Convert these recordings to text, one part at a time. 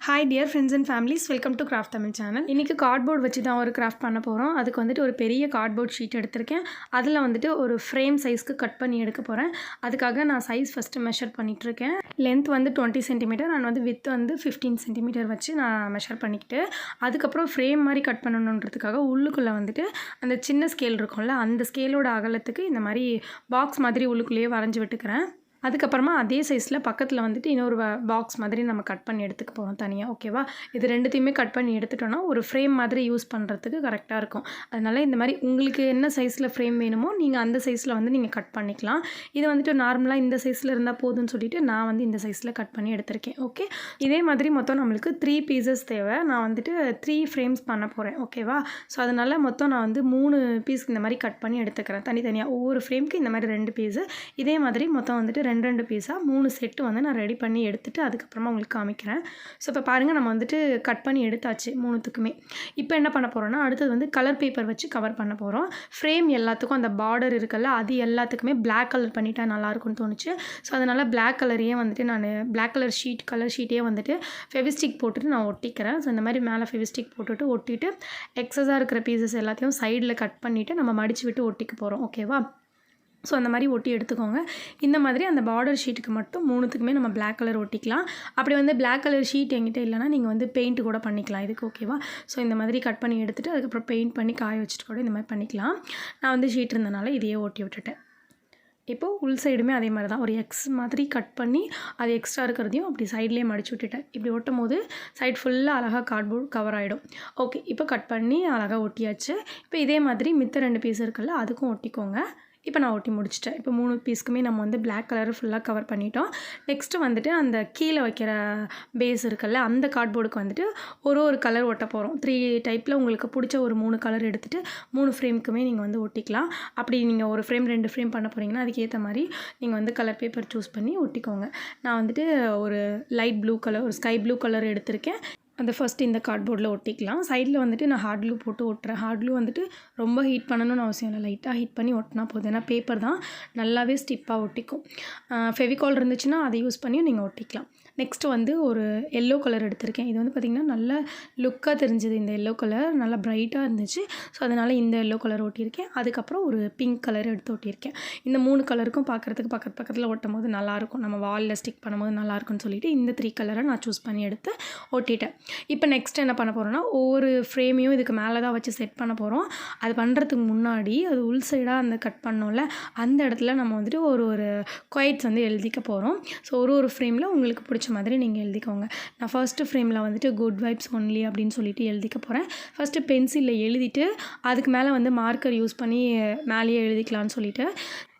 Hi dear friends and families welcome to craft Tamil channel இன்றைக்கி cardboard வச்சு தான் ஒரு கிராஃப்ட் பண்ண போகிறோம் அதுக்கு வந்துட்டு ஒரு பெரிய கார்ட்போர்ட் ஷீட் எடுத்திருக்கேன். அதில் வந்துட்டு ஒரு ஃப்ரேம் சைஸ்க்கு கட் பண்ணி எடுக்க போகிறேன் அதுக்காக நான் சைஸ் ஃபஸ்ட்டு மெஷர் பண்ணிகிட்ருக்கேன் லென்த் வந்து டுவெண்ட்டி சென்டிமீட்டர் நான் வந்து வித் வந்து ஃபிஃப்டீன் சென்டிமீட்டர் வச்சு நான் மெஷர் பண்ணிக்கிட்டு அதுக்கப்புறம் ஃப்ரேம் மாதிரி கட் பண்ணணுன்றதுக்காக உள்ளுக்குள்ளே வந்துட்டு அந்த சின்ன ஸ்கேல் இருக்கும்ல அந்த ஸ்கேலோட அகலத்துக்கு இந்த மாதிரி பாக்ஸ் மாதிரி உள்ளுக்குள்ளேயே வரைஞ்சி விட்டுக்கிறேன். அதுக்கப்புறமா அதே சைஸில் பக்கத்தில் வந்துட்டு இன்னொரு பாக்ஸ் மாதிரி நம்ம கட் பண்ணி எடுத்துக்க போகிறோம் தனியாக ஓகேவா இது ரெண்டுத்தையுமே கட் பண்ணி எடுத்துட்டோன்னா ஒரு ஃப்ரேம் மாதிரி யூஸ் பண்ணுறதுக்கு கரெக்டாக இருக்கும். அதனால் இந்த மாதிரி உங்களுக்கு என்ன சைஸில் ஃப்ரேம் வேணுமோ நீங்கள் அந்த சைஸில் வந்து நீங்கள் கட் பண்ணிக்கலாம். இது வந்துட்டு நார்மலாக இந்த சைஸில் இருந்தால் போதும்னு சொல்லிட்டு நான் வந்து இந்த சைஸில் கட் பண்ணி எடுத்திருக்கேன் ஓகே இதே மாதிரி மொத்தம் நம்மளுக்கு த்ரீ பீசஸ் தேவை. நான் வந்துட்டு த்ரீ ஃப்ரேம்ஸ் பண்ண போகிறேன் ஓகேவா ஸோ அதனால் மொத்தம் நான் வந்து மூணு பீஸ் இந்த மாதிரி கட் பண்ணி எடுத்துக்கிறேன் தனித்தனியாக ஒவ்வொரு ஃப்ரேம்க்கு இந்த மாதிரி ரெண்டு பீஸு இதே மாதிரி மொத்தம் வந்துட்டு ரெண்டு ரெண்டு பீஸாக மூணு செட்டு வந்து நான் ரெடி பண்ணி எடுத்துகிட்டு அதுக்கப்புறமா உங்களுக்கு காமிக்கிறேன். ஸோ இப்போ பாருங்கள் நம்ம வந்துட்டு கட் பண்ணி எடுத்தாச்சு மூணுத்துக்குமே. இப்போ என்ன பண்ண போகிறோன்னா அடுத்தது வந்து கலர் பேப்பர் வச்சு கவர் பண்ண போகிறோம் ஃப்ரேம் எல்லாத்துக்கும் அந்த பார்டர் இருக்குல்ல அது எல்லாத்துக்குமே பிளாக் கலர் பண்ணிட்டா நல்லாயிருக்கும்னு தோணுச்சு. ஸோ அதனால் பிளாக் கலரையே வந்துட்டு நான் பிளாக் கலர் ஷீட் கலர் ஷீட்டே வந்துட்டு ஃபெவிஸ்டிக் போட்டுட்டு நான் ஒட்டிக்கிறேன். ஸோ இந்த மாதிரி மேலே ஃபெவிஸ்டிக் போட்டுட்டு ஒட்டிட்டு எக்ஸஸாக இருக்கிற பீசஸ் எல்லாத்தையும் சைடில் கட் பண்ணிவிட்டு நம்ம மடித்து விட்டு ஒட்டிக்க போகிறோம் ஓகேவா ஸோ அந்த மாதிரி ஒட்டி எடுத்துக்கோங்க. இந்த மாதிரி அந்த பார்டர் ஷீட்டுக்கு மட்டும் மூணுத்துக்குமே நம்ம பிளாக் கலர் ஒட்டிக்கலாம். அப்படி வந்து பிளாக் கலர் ஷீட் எங்கிட்ட இல்லைனா நீங்கள் வந்து பெயிண்ட் கூட பண்ணிக்கலாம். இதுக்கு ஓகேவா ஸோ இந்த மாதிரி கட் பண்ணி எடுத்துகிட்டு அதுக்கப்புறம் பெயிண்ட் பண்ணி காய வச்சுட்டு கூட இந்த மாதிரி பண்ணிக்கலாம். நான் வந்து ஷீட் இருந்தனால இதையே ஒட்டி விட்டுட்டேன். இப்போது உள் சைடுமே அதே மாதிரி தான். ஒரு எக்ஸ் மாதிரி கட் பண்ணி அது எக்ஸ்ட்ரா இருக்கிறதையும் அப்படி சைட்லேயே மடிச்சு விட்டுட்டேன். இப்படி ஒட்டும் போது சைட் ஃபுல்லாக அழகாக கார்ட்போர்ட் கவர் ஆகிடும் ஓகே இப்போ கட் பண்ணி அழகாக ஒட்டியாச்சு. இப்போ இதே மாதிரி மித்த ரெண்டு பீஸ் இருக்குல்ல அதுக்கும் ஒட்டிக்கோங்க. இப்போ நான் ஒட்டி முடிச்சிட்டேன். இப்போ மூணு பீஸ்க்குமே நம்ம வந்து பிளாக் கலர் ஃபுல்லாக கவர் பண்ணிட்டோம். நெக்ஸ்ட்டு வந்துட்டு அந்த கீழே வைக்கிற பேஸ் இருக்குல்ல அந்த கார்ட்போர்டுக்கு வந்துட்டு ஒரு ஒரு கலர் ஒட்ட போகிறோம் த்ரீ டைப்பில் உங்களுக்கு பிடிச்ச ஒரு மூணு கலர் எடுத்துகிட்டு மூணு ஃப்ரேமுக்குமே நீங்கள் வந்து ஒட்டிக்கலாம். அப்படி நீங்கள் ஒரு ஃப்ரேம் ரெண்டு ஃப்ரேம் பண்ண போகிறீங்கன்னா அதுக்கேற்ற மாதிரி நீங்கள் வந்து கலர் பேப்பர் சூஸ் பண்ணி ஒட்டிக்கோங்க. நான் வந்துட்டு ஒரு லைட் ப்ளூ கலர் ஒரு ஸ்கை ப்ளூ கலர் எடுத்திருக்கேன். அந்த ஃபஸ்ட்டு இந்த கார்ட்போர்டில் ஒட்டிக்கலாம். சைடில் வந்துட்டு நான் ஹார்ட் க்ளூ போட்டு ஒட்டுறேன். ஹார்ட் க்ளூ வந்துட்டு ரொம்ப ஹீட் பண்ணணும்னு அவசியம் இல்லை. லைட்டாக ஹீட் பண்ணி ஒட்டினா போதும். ஏன்னா பேப்பர் தான் நல்லாவே ஸ்டிப்பாக ஒட்டிக்கும். ஃபெவிகால் இருந்துச்சுன்னா அதை யூஸ் பண்ணியும் நீங்கள் ஒட்டிக்கலாம். நெக்ஸ்ட்டு வந்து ஒரு எல்லோ கலர் எடுத்திருக்கேன். இது வந்து பார்த்திங்கன்னா நல்ல லுக்காக தெரிஞ்சது இந்த எல்லோ கலர் நல்லா ப்ரைட்டாக இருந்துச்சு. ஸோ அதனால் இந்த எல்லோ கலர் ஒட்டியிருக்கேன் அதுக்கப்புறம் ஒரு பிங்க் கலர் எடுத்து ஒட்டியிருக்கேன் இந்த மூணு கலருக்கும் பார்க்குறதுக்கு பக்கத்து பக்கத்தில் ஒட்டும் போது நல்லாயிருக்கும் நம்ம வாலில் ஸ்டிக் பண்ணும்போது நல்லாயிருக்கும்னு சொல்லிட்டு இந்த த்ரீ கலரை நான் சூஸ் பண்ணி எடுத்து ஒட்டிட்டேன் இப்போ நெக்ஸ்ட் என்ன பண்ண போகிறோன்னா ஒவ்வொரு ஃப்ரேமையும் இதுக்கு மேலே தான் வச்சு செட் பண்ண போகிறோம் அது பண்ணுறதுக்கு முன்னாடி அது உள் சைடாக அந்த கட் பண்ணோம்ல அந்த இடத்துல நம்ம வந்துட்டு ஒரு ஒரு குவைட்ஸ் வந்து எழுதிக்க போகிறோம் ஸோ ஒரு ஒரு ஃப்ரேமில் உங்களுக்கு பிடிச்ச மாதிரி நீங்கள் எழுதிக்கோங்க. நான் ஃபர்ஸ்ட்டு ஃப்ரேமில் வந்துட்டு குட் வைப்ஸ் ஒன்லி அப்படின்னு சொல்லிட்டு எழுதிக்க போகிறேன் ஃபஸ்ட்டு பென்சிலில் எழுதிட்டு அதுக்கு மேலே வந்து மார்க்கர் யூஸ் பண்ணி மேலேயே எழுதிக்கலாம்னு சொல்லிட்டு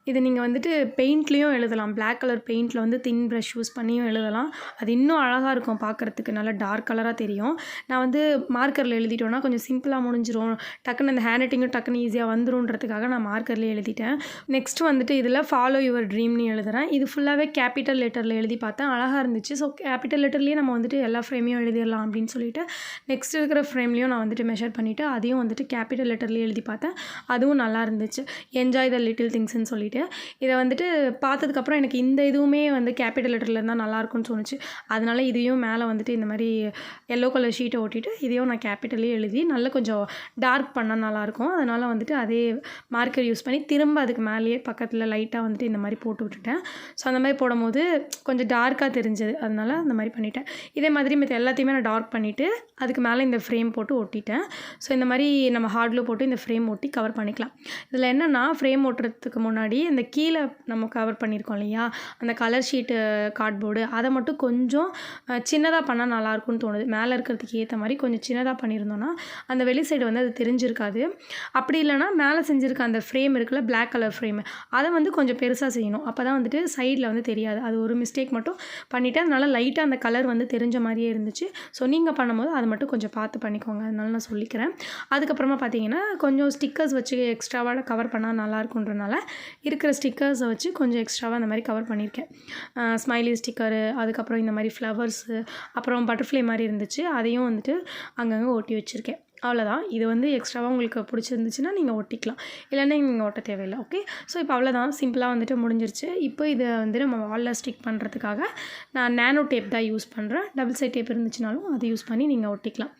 இது நீங்கள் வந்துட்டு பெயிண்ட்லேயும் எழுதலாம். பிளாக் கலர் பெயிண்ட்டில் வந்து தின் ப்ரஷ் யூஸ் பண்ணியும் எழுதலாம். அது இன்னும் அழகாக இருக்கும் பார்க்குறதுக்கு நல்லா டார்க் கலராக தெரியும். நான் வந்து மார்க்கரில் எழுதிட்டோன்னா கொஞ்சம் சிம்பிளாக முடிஞ்சிரும். டக்குன்னு அந்த ஹேண்ட் ரைட்டிங்கும் டக்குன்னு ஈஸியாக வந்துருன்றதுக்காக நான் மார்க்கர்லேயே எழுதிட்டேன். நெக்ஸ்ட் வந்துட்டு இதில் ஃபாலோ யுவர் ட்ரீம்னு எழுதுகிறேன் இது ஃபுல்லாகவே கேபிட்டல் லெட்டரில் எழுதி பார்த்தேன். அழகாக இருந்துச்சு. ஸோ கேபிட்டல் லெட்டர்லேயே நம்ம வந்துட்டு எல்லா ஃப்ரேமையும் எழுதிடலாம் அப்படின்னு சொல்லிட்டு நெக்ஸ்ட் இருக்கிற ஃப்ரேம்லேயும் நான் வந்துட்டு மெஷர் பண்ணிவிட்டு அதையும் வந்துட்டு கேபிட்டல் லெட்டர்லேயே எழுதி பார்த்தேன். அதுவும் நல்லா இருந்துச்சு. என்ஜாய் த லிட்டில் திங்ஸ்ன்னு சொல்லிட்டு. இதை வந்துட்டு பார்த்ததுக்கப்புறம் எனக்கு இந்த இதுவுமே வந்து கேபிட்டல் லெட்டரில் இருந்தால் நல்லாயிருக்கும்னு தோணுச்சு. அதனால இதையும் மேலே வந்துட்டு இந்த மாதிரி எல்லோ கலர் ஷீட்டை ஒட்டிட்டு இதையும் நான் கேபிட்டலே எழுதி நல்லா கொஞ்சம் டார்க் பண்ணால் நல்லாயிருக்கும் அதனால் வந்துட்டு அதே மார்க்கர் யூஸ் பண்ணி திரும்ப அதுக்கு மேலேயே பக்கத்தில் லைட்டாக வந்துட்டு இந்த மாதிரி போட்டு விட்டுட்டேன். ஸோ அந்த மாதிரி போடும்போது கொஞ்சம் டார்க்காக தெரிஞ்சது. அதனால் அந்த மாதிரி பண்ணிட்டேன். இதே மாதிரி மற்ற எல்லாத்தையுமே நான் டார்க் பண்ணிவிட்டு அதுக்கு மேலே இந்த ஃப்ரேம் போட்டு ஒட்டிட்டேன். ஸோ இந்த மாதிரி நம்ம ஹார்டில் போட்டு இந்த ஃப்ரேம் ஒட்டி கவர் பண்ணிக்கலாம். இதில் என்னென்னா ஃப்ரேம் ஓட்டுறதுக்கு முன்னாடி இந்த கீழே நம்ம கவர் பண்ணியிருக்கோம் இல்லையா? அந்த கலர் ஷீட்டு கார்ட்போர்டு அதை மட்டும் கொஞ்சம் சின்னதாக பண்ணால் நல்லாயிருக்கும்னு தோணுது. மேலே இருக்கிறதுக்கு ஏற்ற மாதிரி கொஞ்சம் சின்னதாக பண்ணியிருந்தோன்னா அந்த வெளி சைடு வந்து அது தெரிஞ்சிருக்காது. அப்படி இல்லைனா மேலே செஞ்சுருக்க அந்த ஃப்ரேம் இருக்குல்ல பிளாக் கலர் ஃப்ரேம் அதை வந்து கொஞ்சம் பெருசாக செய்யணும். அப்போ தான் வந்துட்டு சைடில் வந்து தெரியாது. அது ஒரு மிஸ்டேக் மட்டும் பண்ணிவிட்டு அதனால லைட்டாக அந்த கலர் வந்து தெரிஞ்ச மாதிரியே இருந்துச்சு. ஸோ நீங்கள் பண்ணும்போது அதை மட்டும் கொஞ்சம் பார்த்து பண்ணிக்கோங்க. அதனால நான் சொல்லிக்கிறேன். அதுக்கப்புறமா பார்த்தீங்கன்னா கொஞ்சம் ஸ்டிக்கர்ஸ் வச்சு எக்ஸ்ட்ராவாக கவர் பண்ணால் நல்லாயிருக்குன்றனால இருக்கிற ஸ்டிக்கர்ஸை வச்சு கொஞ்சம் எக்ஸ்ட்ராவாக அந்த மாதிரி கவர் பண்ணியிருக்கேன். ஸ்மைலி ஸ்டிக்கரு அதுக்கப்புறம் இந்த மாதிரி ஃப்ளவர்ஸு அப்புறம் பட்டர்ஃப்ளை மாதிரி இருந்துச்சு. அதையும் வந்துட்டு அங்கங்கே ஒட்டி வச்சுருக்கேன். அவ்வளோதான். இது வந்து எக்ஸ்ட்ராவாக உங்களுக்கு பிடிச்சிருந்துச்சுன்னா நீங்கள் ஒட்டிக்கலாம். இல்லைன்னா நீங்கள் ஒட்ட தேவையில்லை ஓகே ஸோ இப்போ அவ்வளோதான். சிம்பிளாக வந்துட்டு முடிஞ்சிருச்சு. இப்போ இதை வந்து நம்ம வாலில் ஸ்டிக் பண்ணுறதுக்காக நான் நேனோ டேப் தான் யூஸ் பண்ணுறேன் டபுள் சைட் டேப் இருந்துச்சுனாலும் அதை யூஸ் பண்ணி நீங்கள் ஒட்டிக்கலாம்.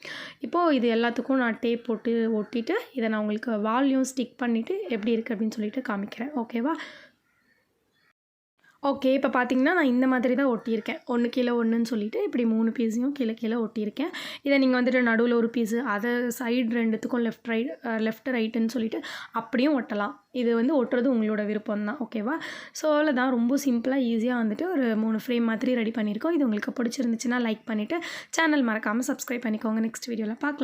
இப்போது இது எல்லாத்துக்கும் நான் டேப் போட்டு ஒட்டிட்டு இதை நான் உங்களுக்கு வால்யூம் ஸ்டிக் பண்ணிவிட்டு எப்படி இருக்குது அப்படின்னு சொல்லிட்டு காமிக்கிறேன் ஓகேவா ஓகே இப்போ பார்த்தீங்கன்னா நான் இந்த மாதிரி தான் ஒட்டியிருக்கேன். ஒன்று கீழே ஒன்றுன்னு சொல்லிட்டு இப்படி மூணு பீஸையும் கீழே கீழே ஒட்டியிருக்கேன். இதை நீங்கள் வந்துட்டு நடுவில் ஒரு பீஸு அதை சைடு ரெண்டுத்துக்கும் லெஃப்ட் ரைட் லெஃப்ட் ரைட்டுன்னு சொல்லிட்டு அப்படியும் ஒட்டலாம். இது வந்து ஒட்டுறது உங்களோட விருப்பம் தான் ஓகேவா ஸோ அவ்வளோதான் ரொம்ப சிம்பிளாக ஈஸியாக வந்துட்டு ஒரு மூணு ஃப்ரேம் மாதிரி ரெடி பண்ணியிருக்கோம். இது உங்களுக்கு பிடிச்சிருந்துச்சுன்னா லைக் பண்ணிவிட்டு சேனல் மறக்காமல் சப்ஸ்கிரைப் பண்ணிக்கோங்க. நெக்ஸ்ட் வீடியோவில் பார்க்கலாம்